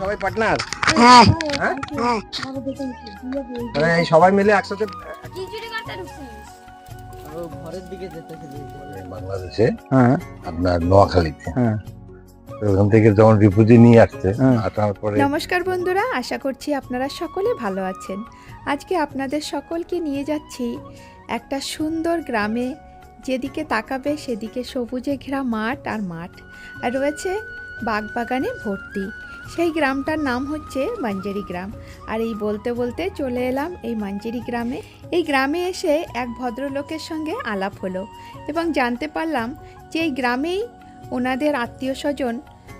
সবাই পার্টনার হ্যাঁ। হ্যাঁ? হ্যাঁ। মানে সবাই মিলে একসাথে ঘরের দিকে যেতে বাংলাদেশে? হ্যাঁ। আপনার নোয়াখালীতে। হ্যাঁ। ওখান থেকে যখন রিফিউজি নিয়ে আসছে হ্যাঁ। আসার পরে নমস্কার বন্ধুরা আশা করছি আপনারা সকলে ভালো আছেন। আজকে আপনাদের সকলকে নিয়ে যাচ্ছি একটা সুন্দর গ্রামে। যেদিকে তাকাবে সেদিকে সবুজে ঘেরা মাঠ আর মাঠ। আর রয়েছে বাগবাগানে ভর্তি। সেই গ্রামটার নাম হচ্ছে মাঞ্জেরি গ্রাম। আর এই বলতে বলতে চলে এলাম এই মাঞ্জেরি গ্রামে। এই গ্রামে এসে এক ভদ্রলোকের সঙ্গে আলাপ হলো এবং জানতে পারলাম যে এই গ্রামেই ওনাদের আত্মীয় স্বজন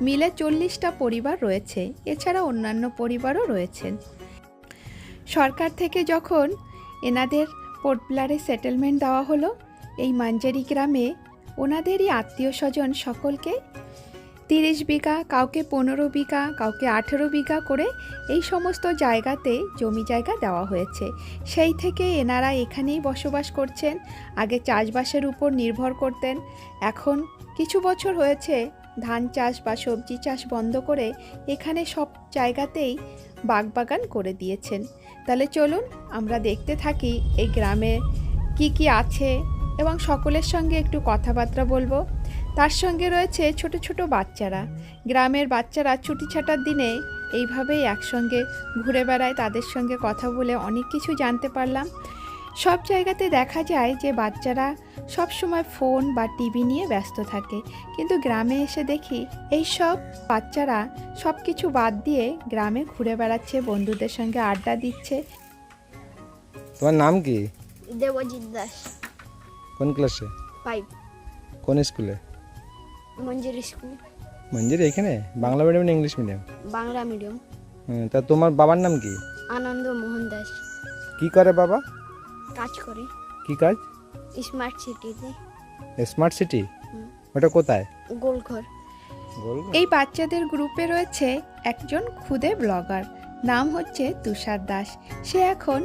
মিলে চল্লিশটা পরিবার রয়েছে, এছাড়া অন্যান্য পরিবারও রয়েছেন। সরকার থেকে যখন এনাদের পোর্টব্লারে সেটেলমেন্ট দেওয়া হলো, এই মাঞ্জারি গ্রামে ওনাদেরই আত্মীয় স্বজন সকলকে তিরিশ বিঘা, কাউকে পনেরো বিঘা, কাউকে আঠেরো বিঘা করে এই সমস্ত জায়গাতে জমি জায়গা দেওয়া হয়েছে। সেই থেকে এনারা এখানেই বসবাস করছেন, আগে চাষবাসের উপর নির্ভর করতেন। এখন কিছু বছর হয়েছে, ধান চাষ বা সবজি চাষ বন্ধ করে এখানে সব জায়গাতেই বাগবাগান করে দিয়েছেন। তাহলে চলুন আমরা দেখতে থাকি এই গ্রামে কি কি আছে এবং সকলের সঙ্গে একটু কথাবার্তা বলব। তার সঙ্গে রয়েছে ছোট ছোট বাচ্চারা। গ্রামের বাচ্চারা ছুটি ছাটার দিনে এইভাবেই একসঙ্গে ঘুরে বেড়ায় তাদের সঙ্গে কথা বলে অনেক কিছু জানতে পারলাম। সব জায়গাতে দেখা যায় যে বাচ্চারা সব সময় ফোন বা টিভি নিয়ে ব্যস্ত থাকে। কিন্তু গ্রামে এসে দেখি এই সব বাচ্চারা সব কিছু বাদ দিয়ে গ্রামে ঘুরে বেড়াচ্ছে বন্ধুদের সঙ্গে আড্ডা দিচ্ছে। তোমার নাম কি? দেবজিৎ দাস। কোন ক্লাসে? ফাইভ কোন স্কুলে? মঞ্জুর স্কুল। মঞ্জির এখানে বাংলা মিডিয়াম না ইংলিশ মিডিয়াম বাংলা মিডিয়াম তা তোমার বাবার নাম কি? আনন্দ মোহন দাস। কি করে বাবা? কাজ করে। কি কাজ? স্মার্ট সিটিতে স্মার্ট সিটি ওটা কোথায়? গোলঘর। গোলঘর? এই বাচ্চাদের গ্রুপে রয়েছে একজন খুদে ব্লগার। নাম হচ্ছে তুষার দাস। সে এখন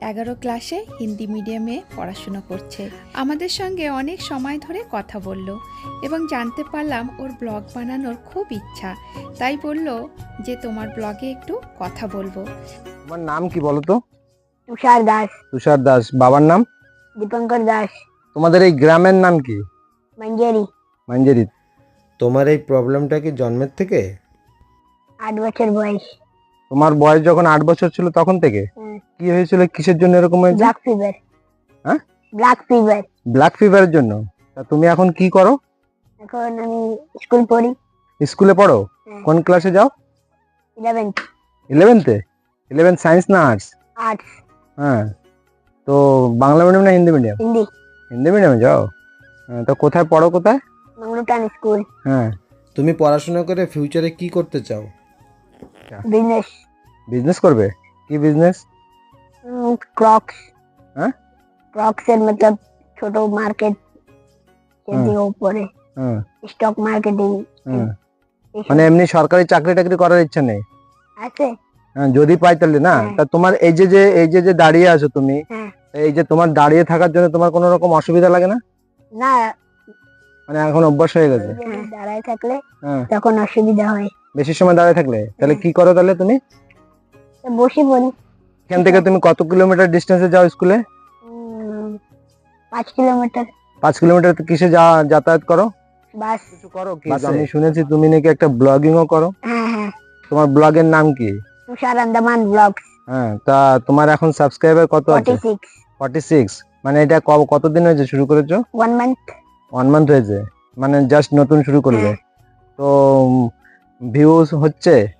এগারো ক্লাসে হিন্দি মিডিয়ামে পড়াশুনো করছে। আমাদের সঙ্গে অনেক সময় ধরে কথা বলল এবং জানতে পারলাম ওর ব্লগ বানানোর খুব ইচ্ছা। তাই বলল যে তোমার ব্লগে একটু কথা বলব। তোমার নাম কি বলো তো? তুষার দাস। তুষার দাস। বাবার নাম? দীপঙ্কর দাস। তোমাদের এই গ্রামের নাম কি? মঞ্জেরি। মঞ্জেরি। তোমার এই প্রবলেমটা কি জন্মের থেকে? আট বছর বয়স। তোমার বয়স যখন আট বছর ছিল তখন থেকে? হুম। কি হয়েছিল? কিসের জন্য এরকম হয়েছে? ব্ল্যাক ফিভার হ্যাঁ? ব্ল্যাক ফিভার ব্ল্যাক ফিভারের জন্য? তা তুমি এখন কি করো? এখন আমি স্কুল পড়ি। স্কুলে পড়ো? হ্যাঁ। কোন ক্লাসে যাও? ইলেভেন্থ ইলেভেন্থে ইলেভেন্থ সায়েন্স না আর্টস আর্টস হ্যাঁ। তো বাংলা মিডিয়াম না হিন্দি মিডিয়াম হিন্দি। হিন্দি মিডিয়ামে যাও? হ্যাঁ, তো কোথায় পড়ো কোথায়? মংলুটান স্কুল হ্যাঁ। তুমি পড়াশোনা করে ফিউচারে কি করতে চাও? বিজনেস বিজনেস করবে? কি বিজনেস ক্রক্স হ্যাঁ? ক্রক্স এর মতলব ছোট মার্কেট সেদিকে উপরে। স্টক মার্কেটিং মানে এমনি সরকারি চাকরি টাকরি করার ইচ্ছা নেই? আছে। হ্যাঁ, যদি পাই তাহলে না? হ্যাঁ। তা তোমার এই যে যে এই যে যে দাঁড়িয়ে আছো তুমি হ্যাঁ। এই যে তোমার দাঁড়িয়ে থাকার জন্য তোমার কোনো রকম অসুবিধা লাগে না? না। মানে এখন অভ্যাস হয়ে গেছে? দাঁড়ায় থাকলে তখন অসুবিধা হয়। বেশি সময় দাঁড়িয়ে থাকলে? তাহলে। কি করো তাহলে তুমি? বসে পড়ি। এখান থেকে তুমি কত কিলোমিটার ডিস্টেন্সে যাও স্কুলে পাঁচ কিলোমিটার। পাঁচ কিলোমিটার কিসে যা- যাতায়াত করো? বাস। কিছু করো কি? আমি শুনেছি তুমি নাকি একটা ব্লগিংও করো। হ্যাঁ হ্যাঁ। তোমার ব্লগের নাম কি? তুষার আন্দামান ব্লগস হ্যাঁ তা তোমার এখন সাবস্ক্রাইবার কত আছে? সিক্স ফর্টি সিক্স মানে এটা ক- কতদিন হয়েছে শুরু করেছ? ওয়ান মান্থ ওয়ান মান্থ হয়েছে। মানে জাস্ট নতুন শুরু করলে। হ্যাঁ। তো ভিউজ হচ্ছে?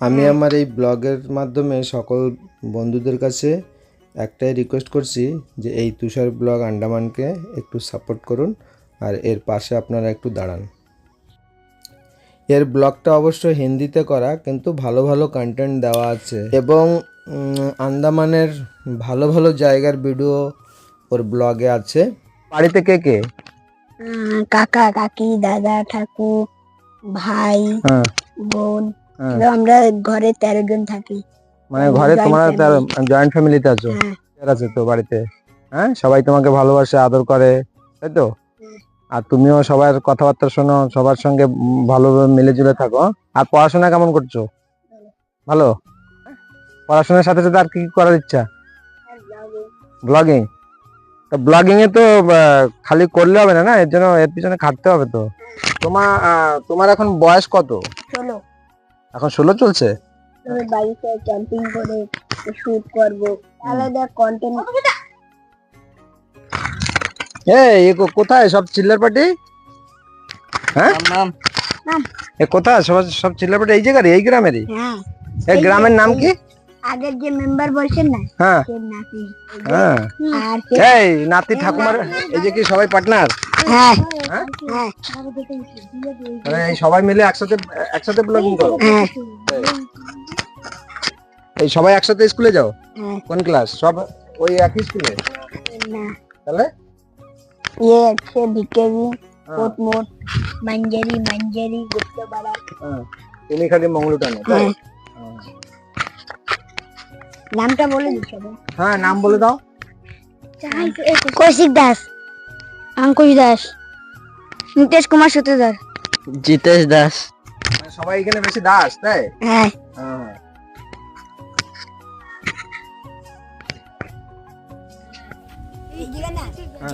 আমি হ্যাঁ। আমার এই ব্লগের মাধ্যমে সকল বন্ধুদের কাছে একটাই রিকোয়েস্ট করছি যে এই তুষার ব্লগ আন্ডামানকে একটু সাপোর্ট করুন আর এর পাশে আপনারা একটু দাঁড়ান। এর ব্লগটা অবশ্য হিন্দিতে করা কিন্তু ভালো ভালো কন্টেন্ট দেওয়া আছে। এবং আন্দামানের ভালো ভালো জায়গার ভিডিও ওর ব্লগে আছে। বাড়িতে কে কে? কাকা কাকি দাদা ঠাকুর ভাই হ্যাঁ। বোন। আমরা ঘরে তেরো জন থাকি। মানে ঘরে তোমরা। জয়েন্ট ফ্যামিলিতে আছো? হ্যাঁ। আছে তো বাড়িতে? হ্যাঁ? সবাই তোমাকে ভালোবাসে আদর করে তাই তো? আর তুমিও সবার কথাবার্তা শোনো সবার সঙ্গে ভালোভাবে মিলে জুলে থাকো আর পড়াশোনা কেমন করছ? ভালো? পড়াশোনার সাথে সাথে আর কি কি করার ইচ্ছা? ব্লগিং তো ব্লগিং এ তো খালি করলে হবে না না? এর জন্য এর পিছনে খাটতে হবে তো। তোমার তোমার এখন বয়স কত? চলো এখন ষোলো চলছে? তুমি বাড়িতে ক্যাম্পিং করে শুট করব। আলাদা কন্টেন্ট এই কোথায়? সব চিল্লার পার্টি? হ্যাঁ? এ কোথায়? সব সব চিল্লার পার্টি? এই জায়গারই? এই গ্রামেরই? হ্যাঁ। এই গ্রামের নাম কি? আগের যে মেম্বার বলছেন না হ্যাঁ সে নাতি হ্যাঁ আর কে এই নাতি ঠাকুমার এই যে কি সবাই পার্টনার হ্যাঁ হ্যাঁ? হ্যাঁ মানে এই সবাই মিলে একসাথে একসাথে ব্লগিং করো হ্যাঁ এই সবাই একসাথে স্কুলে যাও হ্যাঁ কোন ক্লাস সব ওই একই স্কুলে না তাহলে ये अच्छे बिकेवी হ্যাঁ, कोटमोट मंजरी मंजरी गुप्तबाड़ा হ্যাঁ। তুমি খালি মঙ্গলুটানে তাই? নামটা বলে সবাই। হ্যাঁ নাম বলে দাও। কৌশিক দাস। অঙ্কুশ দাস। নিতেশ কুমার সূত্রধর। জিতেশ দাস। মানে সবাই এখানে বেশি দাস তাই? হ্যাঁ। হ্যাঁ।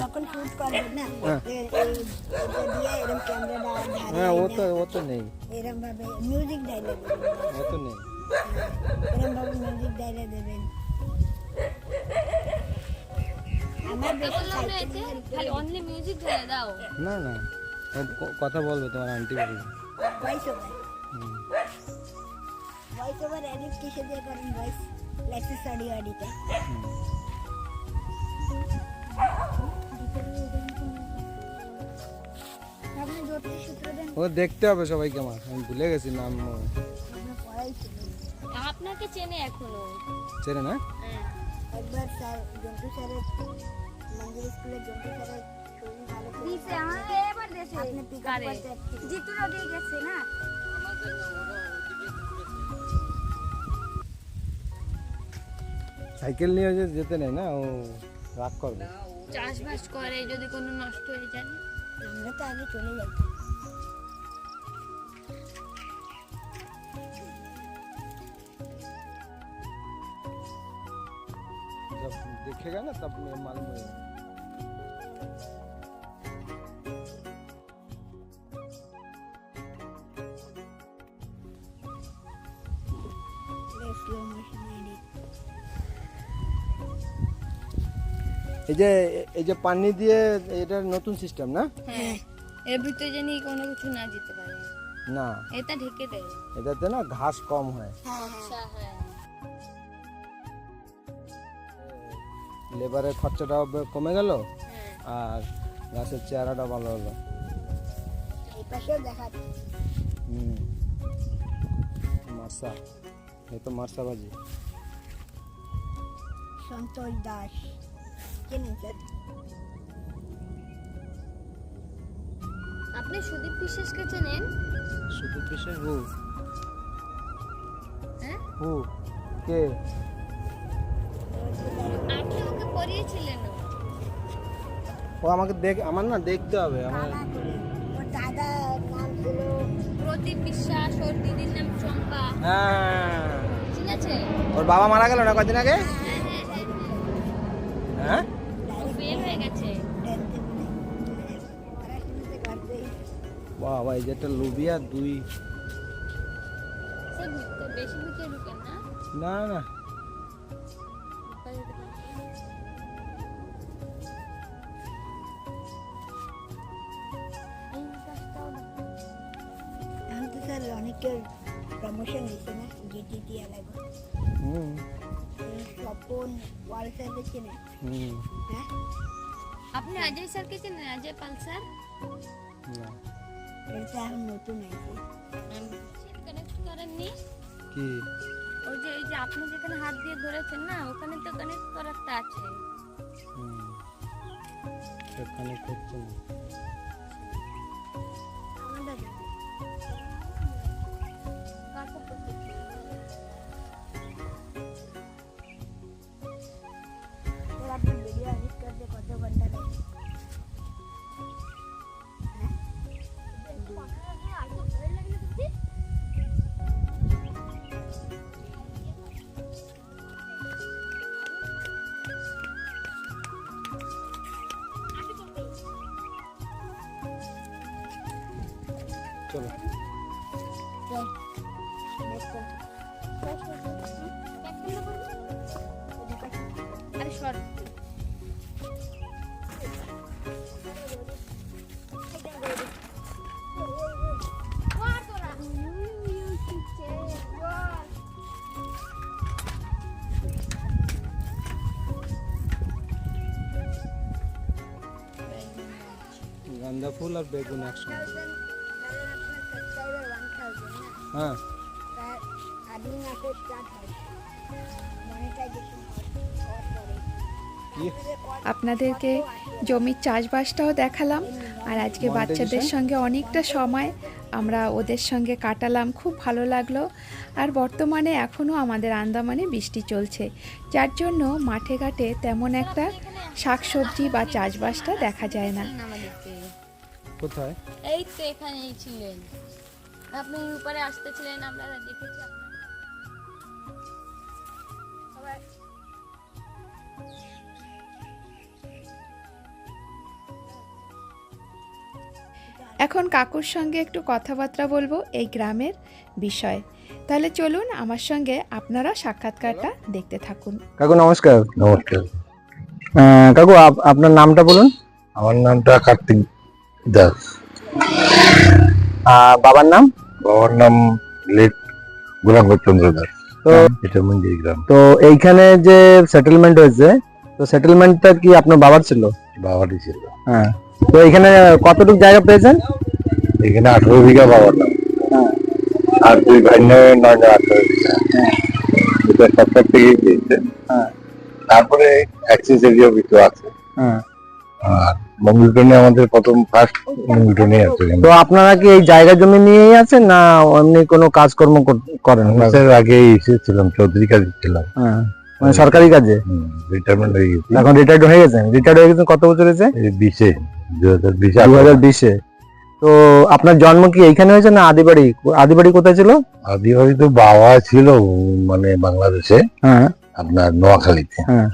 যখন শুট করবে না ও তো ও তো নেই। এরকম ভাবে মিউজিক ডায়লগ ও তো নেই। খালি অনলি মিউজিক ধরে দাও। না না। ও ক- কথা বলবে তোমার আন্টি বলবে। Voice over voice over edit কিসে দিয়ে করেন ভয়েস লেক্সাস অডিও এডিটে আপনি জ্যোতিষ সূত্র দেন। ও দেখতে হবে সবাইকে আমার। আমি ভুলে গেছি নাম আপনার পড়াই ছিল। আপনাকে চেনে এখনও। চেনে না? হ্যাঁ। একবার স্যার জন্টু স্যারের মন্দির স্কুলে জমি সাইকেল নিয়ে যেতে নেই না ও রাগ করবে। চাষবাস করে যদি কোনো নষ্ট হয়ে যায়। আমরা তো আগে চলে যাই দেখে না তারপরে মালুম হয়ে যাবে। এই যে এই যে পানি দিয়ে এটা নতুন সিস্টেম না? হ্যাঁ এর ভিতরে জানি কোনো কিছু না যেতে পারে। না। এটা ঢেকে দেয়। এটাতে না ঘাস কম হয়। আচ্ছা হ্যাঁ। লেবারের খরচাটাও কমে গেল? আর গাছের চেহারাটা ভালো হলো। এই পাশেও দেখাচ্ছে হুম। মার্সা এই তো মার্সা ভাজি সন্তোষ দাস আপনি সুদীপ বিশ্বাসকে চেনেন? সুদীপ বিশ্বাস হু হ্যাঁ? হু কে? আপনি ওকে পড়িয়েছিলেন। ও আমাকে দেখ আমার না দেখতে হবে আমার দাদা ওর নাম ছিল প্রদীপ বিশ্বাস ওর দিদির নাম চম্পা। হ্যাঁ। ঠিক আছে ওর বাবা মারা গেল না কদিন আগে? হ্যাঁ হ্যাঁ হ্যাঁ হ্যাঁ। হয়ে? গেছে। বাবা এই যে একটা লুবিয়া দুই না না। তো প্রমোশন হয়েছে না জিটিটি এলাকা হুম স্বপন ওয়াল স্যার চেনে হুম হ্যাঁ? আপনি অজয় স্যারকে চেনেন? অজয় পাল স্যার? না। এটা এখন নতুন আছে কানেক্ট করেননি। কি? ওই যে এই যে আপনি যেখানে হাত দিয়ে ধরেছেন না ওখানে তো কানেক্ট করারটা আছে। হুম। সেখানে করছে না। ফুল আর বেগুন একসঙ্গে। হ্যাঁ। আপনাদেরকে জমির চাষবাসটাও দেখালাম আর আজকে বাচ্চাদের সঙ্গে অনেকটা সময় আমরা ওদের সঙ্গে কাটালাম খুব ভালো লাগল। আর বর্তমানে এখনও আমাদের আন্দামানে বৃষ্টি চলছে যার জন্য মাঠে ঘাটে তেমন একটা শাকসবজি বা চাষবাসটা দেখা যায় না। কোথায়? এই তো এখানেই ছিলেন। আপনি উপরে আসতেছিলেন আমরা দেখেছি এখন কাকুর সঙ্গে একটু কথাবার্তা বলব এই গ্রামের বিষয়। তাহলে চলুন আমার সঙ্গে আপনারা সাক্ষাৎকারটা দেখতে থাকুন। কাকু নমস্কার। নমস্কার। কাকু আপ- আপনার নামটা বলুন। আমার নামটা কার্তিক। দাস আর বাবার নাম? বাবার নাম লেট গোলাম চন্দ্র দাস তো এটা গ্রাম। তো এইখানে যে সেটেলমেন্ট হয়েছে তো সেটেলমেন্টটা কি আপনার বাবার ছিল? বাবারই ছিল। হ্যাঁ। তো এখানে কতটুকু জায়গা পেয়েছেন? এখানে আঠারো বিঘা বাবার নাম। হ্যাঁ। আর দুই ভাই নয় নয় আঠারো বিঘা। এটা সরকার থেকেই পেয়েছে। হ্যাঁ। তারপরে অ্যাক্সিস এরিয়া কিছু আছে। হ্যাঁ। আর মঙ্গলটনে আমাদের প্রথম ফার্স্ট মঙ্গলটনে আছে। তো আপনারা কি এই জায়গা জমি নিয়েই আছেন না এমনি কোনো কাজকর্ম করেন? স্যার আগে এসেছিলাম চৌধুরী কাজে ছিলাম। হ্যাঁ মানে সরকারি কাজে? রিটায়ারমেন্ট হয়ে গেছি। এখন রিটায়ার্ড হয়ে গেছেন? রিটায়ার্ড হয়ে গেছেন কত বছর হয়েছে? বিশে দু হাজার বিশে। দু হাজার বিশে। তো আপনার জন্ম কি এইখানে হয়েছে না আদিবাড়ি? আদিবাড়ি কোথায় ছিল? আদিবাড়ি তো বাবা ছিল মানে বাংলাদেশে। হ্যাঁ। আপনার নোয়াখালীতে। হ্যাঁ।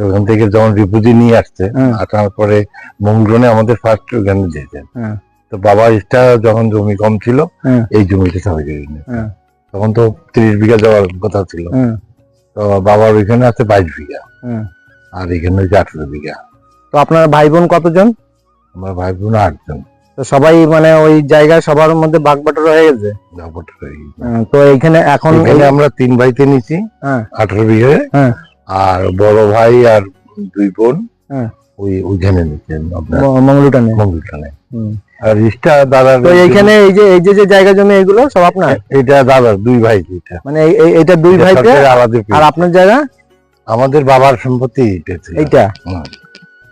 ওখান থেকে যখন রিপুজি নিয়ে আসছে হ্যাঁ। আসার পরে মঙ্গলনে আমাদের ফার্স্ট ওখানে দিয়েছেন হ্যাঁ। তো বাবা এক্সট্রা যখন জমি কম ছিল হ্যাঁ। এই জমিতে সবাই। হ্যাঁ। তখন তো তিরিশ বিঘা যাওয়ার কথা ছিল। তো বাবার ওইখানে আছে বাইশ বিঘা হ্যাঁ। আর এখানে হচ্ছে আঠারো বিঘা তো আপনার ভাই বোন কতজন আমার ভাই বোন আটজন তো সবাই মানে ওই জায়গায় সবার মধ্যে বাটোয়ারা হয়ে গেছে তো এইখানে এখন আমরা তিন ভাইতে নিছি। আঠারো বিঘে হ্যাঁ। আর বড় ভাই আর দুই বোন হ্যাঁ। ওই ওইখানে আপনার। মঙ্গলুটানে মঙ্গলটানে আর রিস্টা দাদার তো এইখানে এই যে এই যে যে জায়গা জমি এগুলো সব আপনার? এটা দাদার দুই ভাই এটা মানে এই- দুই এটা সরকারের আলাদা আর আপনার জায়গা? আমাদের বাবার সম্পত্তি এটা। এইটা।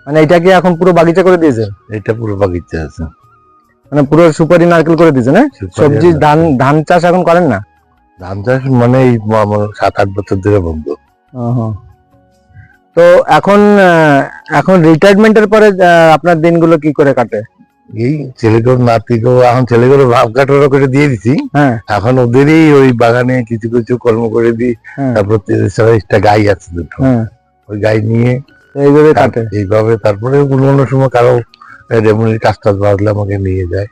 মানে এইটাকে এখন পুরো বাগিচা করে দিয়েছে? এটা পুরো বাগিচা আছে। মানে পুরো সুপারি নারকেল করে দিয়েছে না? সবজি ধান ধান চাষ এখন করেন না? ধান চাষ মানে এই সাত আট বছর ধরে বন্ধ। তো এখন এখন রিটায়ারমেন্টের পরে আপনার দিনগুলো কি করে কাটে? এই ছেলেগুলো নাতিগুলো এখন ছেলেগুলো ভাব কাটারা করে দিয়ে দিছি। হ্যাঁ। এখন ওদেরই ওই বাগানে কিছু কিছু কর্ম করে দিই। হ্যাঁ। তারপর একটা গাই আছে দুটো। হ্যাঁ। ওই গাই নিয়ে এইভাবে কাটে। এইভাবে তারপরে কোনো কোনো সময় কারও রেমুনির কাজ টাজ বাজলে আমাকে নিয়ে যায়।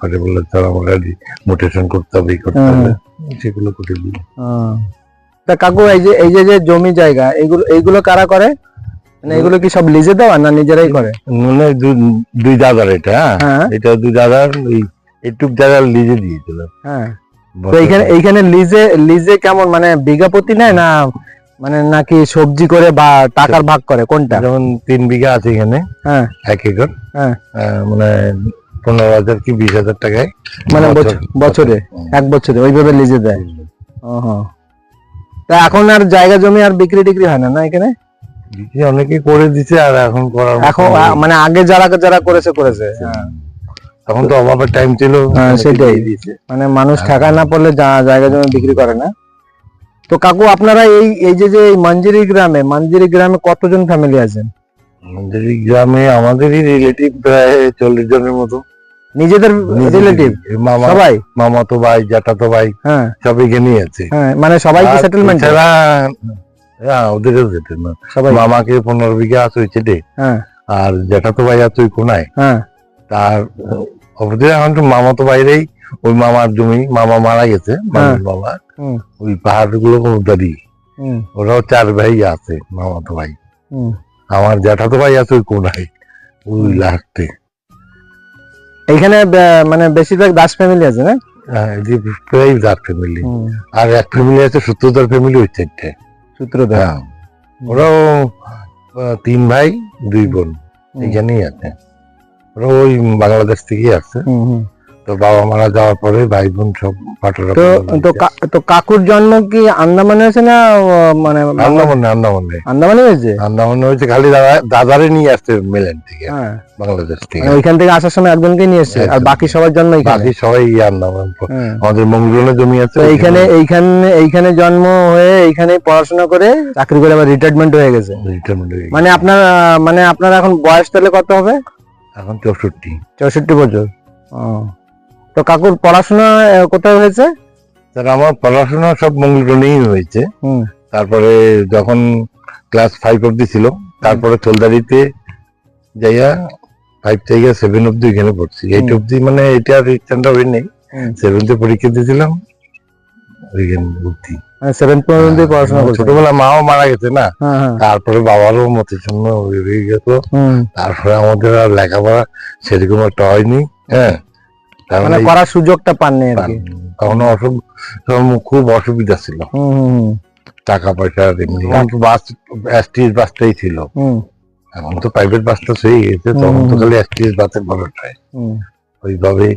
করে বলে চল আমাকে মোটেশন করতে হবে করতে। হবে। সেগুলো করে দিই। তা কাকু এই যে এই যে যে জমি জায়গা এগুলো এইগুলো কারা করে? মানে এগুলো কি সব লিজে দেওয়া না নিজেরাই করে? মানে দুই দাদার এটা হ্যাঁ? হ্যাঁ। এটা দুই দাদার একটু জায়গা লিজে দিয়েছিল। হ্যাঁ। তো এইখানে এইখানে লিজে লিজে কেমন মানে বিঘা প্রতি নেয় না মানে নাকি সবজি করে বা টাকার ভাগ করে? কোনটা? যেমন তিন বিঘা আছে এখানে হ্যাঁ। এক একর। হ্যাঁ। মানে পনেরো হাজার কি বিশ হাজার টাকায় মানে বছর- এক বছরে ওইভাবে লিজে দেয়। ওহো। তা এখন আর জায়গা জমি আর বিক্রি টিক্রি হয় না না এখানে? বিক্রি অনেকে করে দিছে আর এখন করার এখন মানে আগে যারা যারা করেছে করেছে। তখন তো অভাবের টাইম ছিল হ্যাঁ, সেটাই। মানে মানুষ হ্যাঁ। ঠেকায় না পড়লে জায়গা জমি বিক্রি করে না। তো কাকু আপনারা এই এই যে যে মঞ্জিরি গ্রামে মঞ্জিরি গ্রামে কতজন ফ্যামিলি আছেন? এই গ্রামে আমাদেরই রিলেটিভ প্রায় চল্লিশ জনের মতো। নিজেদের রিলেটিভ মামা সবাই? মামা তো ভাই জ্যাঠাতো ভাই হ্যাঁ। সব এখানেই আছে হ্যাঁ মানে সবাই কি সেটেলমেন্ট হ্যাঁ ওদেরও সেটেলমেন্ট সবাই মামাকে পনেরো বিঘা আছে ওই চেটে হ্যাঁ। আর জ্যাঠাতো ভাই আছে ওই কোনায়। হ্যাঁ। তার ওদের এখন তো মামা তো বাইরেই ওই মামার জমি মামা মারা গেছে মামার বাবা। হুম। ওই পাহাড়গুলো হুম। ওরাও চার ভাই আছে মামা তো ভাই। হুম। আমার জ্যাঠাতো ভাই আছে ওই কোনায় ওই লাস্টে। এইখানে বে- মানে বেশিরভাগ দাস ফ্যামিলি আছে না? প্রায় দাস ফ্যামিলি আর এক ফ্যামিলি আছে সূত্রধর ফ্যামিলি ওই চারটে। সূত্রধর। হ্যাঁ। ওরাও তিন ভাই দুই বোন। এইখানেই এখানেই আছে। ওরা ওই বাংলাদেশ থেকেই আসছে। হুম। তো বাবা মারা যাওয়ার পরে ভাই বোন সব পাটরা তো তো কা- তো কাকুর জন্ম কি আন্দামানে হয়েছে না ও, মানে আন্দামানে আন্দামানে আন্দামানে হয়েছে? আন্দামানে হয়েছে খালি দাদা দাদারে নিয়ে আসছে মেলেন থেকে হ্যাঁ। বাংলাদেশ থেকে। মানে ওইখান থেকে আসার সময় একজনকে নিয়ে এসছে আর বাকি সবার জন্ম এখানে? বাকি সবাই আন্দামান হ্যাঁ। আমাদের মঙ্গলনে জমি আছে তো এইখানে এইখানে এইখানে জন্ম হয়ে এইখানে পড়াশোনা করে চাকরি করে আবার রিটায়ারমেন্ট হয়ে গেছে। রিটায়ারমেন্ট হয়ে গেছে। মানে আপনার আহ, মানে আপনার এখন বয়স তাহলে কত হবে? এখন চৌষট্টি। চৌষট্টি বছর। ও। তো কাকুর পড়াশোনা কোথায় হয়েছে? স্যার আমার পড়াশোনা সব মঙ্গলনেই হয়েছে। তারপরে যখন ক্লাস ফাইভ অব্দি ছিল তারপরে চোলদারিতে যাইয়া ফাইভ থেকে সেভেন অব্দি এখানে পড়ছি। এইট অব্দি মানে এটা আর ইচ্ছাটা হয়ে নেই। সেভেনতে পরীক্ষা দিয়েছিলাম ওইখানে ভর্তি। মানে সেভেন পর্যন্ত পড়াশোনা আমার করছে? ছোটবেলা মাও মারা গেছে না? হ্যাঁ হ্যাঁ। তারপরে বাবারও মতের হয়ে গেল তারপরে আমাদের আর লেখাপড়া সেরকম একটা হয়নি হ্যাঁ। মানে করার সুযোগটা পাননি আর কি। তখন অসুখ খুব অসুবিধা ছিল। টাকা পয়সা এমনি। বাস এসটিএস বাসটাই ছিল। এখন তো প্রাইভেট বাসটা হয়ে গেছে তখন তো খালি এসটিএস বাসের ওইভাবে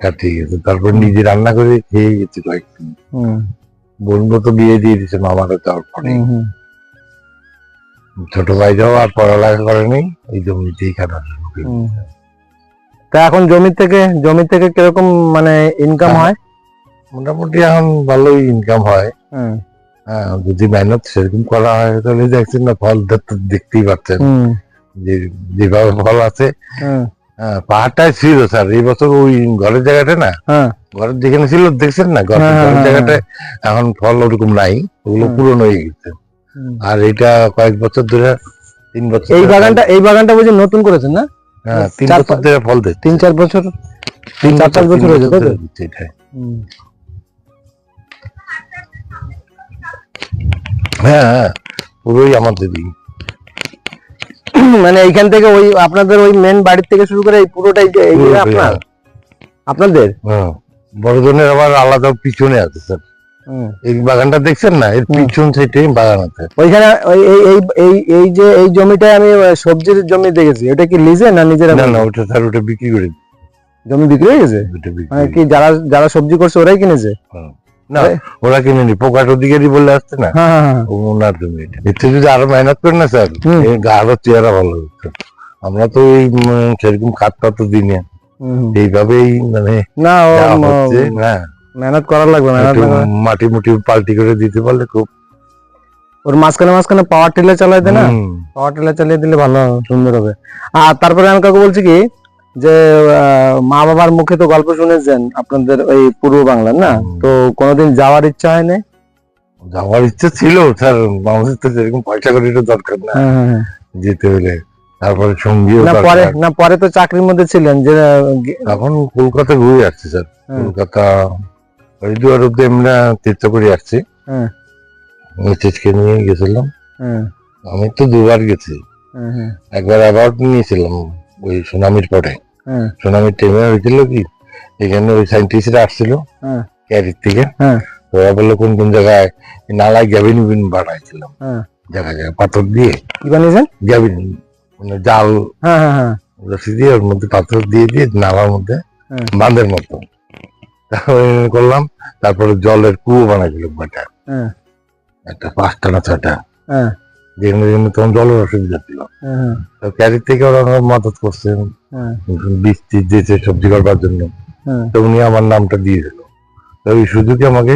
কাটিয়ে গেছে। তারপর নিজে রান্না করে খেয়ে গেছি কয়েকদিন। হুম। বোনকে তো বিয়ে দিয়ে দিয়েছে মামারও যাওয়ার পরে। হুম হুম। ছোট ভাইরাও আর পড়ালেখা করেনি। এই জমিতেই। হুম। তা এখন জমি থেকে জমি থেকে কীরকম মানে ইনকাম হয়। মোটামুটি এখন ভালোই ইনকাম হয়। হুম। হ্যাঁ যদি মেহনত সেরকম করা হয় তাহলে দেখছেন না ফল দেখতেই পাচ্ছেন। যেভাবে ফল আছে হ্যাঁ পাহাড়টাই ছিল স্যার এই বছর ওই ঘরের জায়গাটা না হ্যাঁ। ঘরের যেখানে ছিল দেখছেন না ঘরের হ্যাঁ, হ্যাঁ, জায়গাটায় এখন ফল ওরকম নাই ওগুলো। পুরনো হয়ে গেছে। আর এটা কয়েক বছর ধরে তিন বছর এই বাগানটা এই বাগানটা বুঝি নতুন করেছেন না? হ্যাঁ তিন বছর ধরে ফল তিন চার বছর তিন চার পাঁচ বছর হয়েছে, তাই তো? হ্যাঁ হ্যাঁ পুরোই আমাদেরই মানে এইখান থেকে ওই আপনাদের ওই মেন বাড়ির থেকে শুরু করে এই পুরোটাই আপনার হ্যাঁ। আপনাদের হ্যাঁ বড়জনের আবার আলাদা পিছনে আছে স্যার। এই বাগানটা দেখছেন না? এর পিছন সাইডে বাগান আছে ওইখানে ওই এই এই এই এই যে এই জমিটায় আমি সবজির জমি দেখেছি। ওটা কি লিজে না নিজেরা না না ওটা স্যার ওটা বিক্রি করে জমি বিক্রি হয়ে গেছে? মানে কি যারা যারা সবজি করছে ওরাই কিনেছে? না ওরা কিনে নি পোকাট অধিকারী বলে আসছে না? হ্যাঁ হ্যাঁ হ্যাঁ। ওনার জমি এটা। এতে যদি আরও মেহনত করেন না স্যার আরও চেহারা ভালো হচ্ছে। আমরা তো এই সেরকম খাত পাত দিই না। এইভাবেই মানে না না মেহনত করার লাগবে মেহনত একটু মাটি মুটি পাল্টি করে দিতে পারলে খুব ওর মাঝখানে মাঝখানে পাওয়ার টিলার চালাইতে না? পাওয়ার টিলার চালিয়ে দিলে ভালো সুন্দর হবে। আর তারপরে আমি কাকু বলছি কি যে মা বাবার মুখে তো গল্প শুনেছেন আপনাদের ওই পূর্ব বাংলার না? তো কোনোদিন যাওয়ার ইচ্ছা হয় না যাওয়ার ইচ্ছে ছিল স্যার আমাদের তো সেরকম পয়সা করে দরকার না। যেতে হলে তারপরে সঙ্গীও না পরে না পরে তো চাকরির মধ্যে ছিলেন যে এখন কলকাতা ঘুরে আসছি স্যার। হ্যাঁ। কলকাতা হরিদুয়ার অব্দি আমরা তীর্থ করে আসছি। হ্যাঁ। মিসেসকে নিয়ে গেছিলাম। হ্যাঁ, আমি তো দুবার গেছি। হ্যাঁ, একবার অ্যাওয়ার্ড নিয়েছিলাম ওই সুনামির পরে। হ্যাঁ। সুনামির টাইমে হয়েছিল কি? এখানে ওই সাইন্টিস্টরা আসছিল। ক্যারির থেকে। হ্যাঁ। ওরা বলল কোন কোন জায়গায়? নালায় গ্যাবিন উবিন বানাইছিলাম হ্যাঁ। জায়গায় জায়গায় পাথর দিয়ে। কি বানিয়েছেন গ্যাবিন মানে জাল। হ্যাঁ হ্যাঁ দিয়ে ওর মধ্যে পাথর দিয়ে দিয়ে নালার মধ্যে হ্যাঁ। বাঁধের মতো। করলাম তারপরে জলের কুয়ো বানাই দিল হ্যাঁ। একটা পাঁচটা না ছটা হ্যাঁ। যেখানে যেখানে তখন জলের অসুবিধা ছিল। হ্যাঁ, ক্যারি থেকে ওরা মদত করছেন বীজ টিজ দিয়েছে সবজি করবার জন্য। তো উনি আমার নামটা দিয়ে দিল। তো ওই সুযোগে আমাকে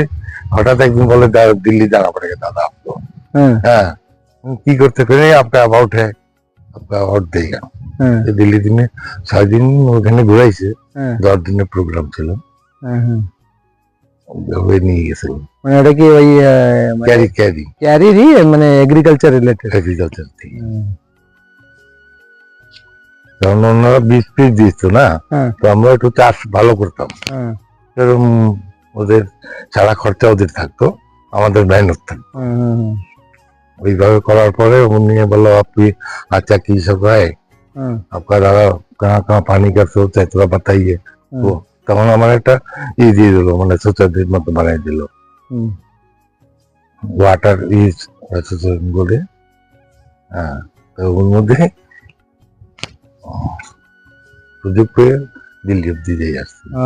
হঠাৎ একদিন বলে দিল্লি দাঁড়া পড়ে দাদা আপতো হ্যাঁ। কি করতে পেরে আপনার অ্যাবাউট হ্যাঁ আপনার অ্যাবাউট দেয় দিল্লি দিনে সারাদিন ওখানে ঘুরাইছে। দশ দিনের প্রোগ্রাম ছিল। এগ্রিকালচার বীজ দিত না তো আমরা একটু চাষ ভালো করতাম এরকম ওদের সারা খরচা ওদের থাকতো আমাদের মেহনত থাকতো ওইভাবে করার পরে উনি বলল আপনি আচ্ছা কি সব হয় আপনার দাদা পানি কাছে থোড়া পাতাইয়ে তখন আমার একটা ই দিয়ে দিল মানে সোসাইটির মতো বানিয়ে দিল। ওয়াটার ইজ অ্যাসোসিয়েশন বলে। হ্যাঁ তো ওর মধ্যে সুযোগ পেয়ে দিল্লি অব্দি দিয়ে আসছে।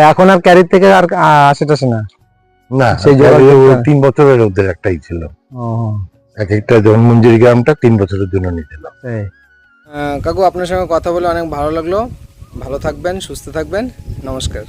এখন আর ক্যারির থেকে আর আ- আসে না? না সেই তিন বছরের ওদের একটাই ছিল। এক একটা জন্মঞ্জুরি গ্রামটা তিন বছরের জন্য নিয়েছিল সেই। কাকু আপনার সঙ্গে কথা বলে অনেক ভালো লাগল। ভালো থাকবেন সুস্থ থাকবেন। নমস্কার।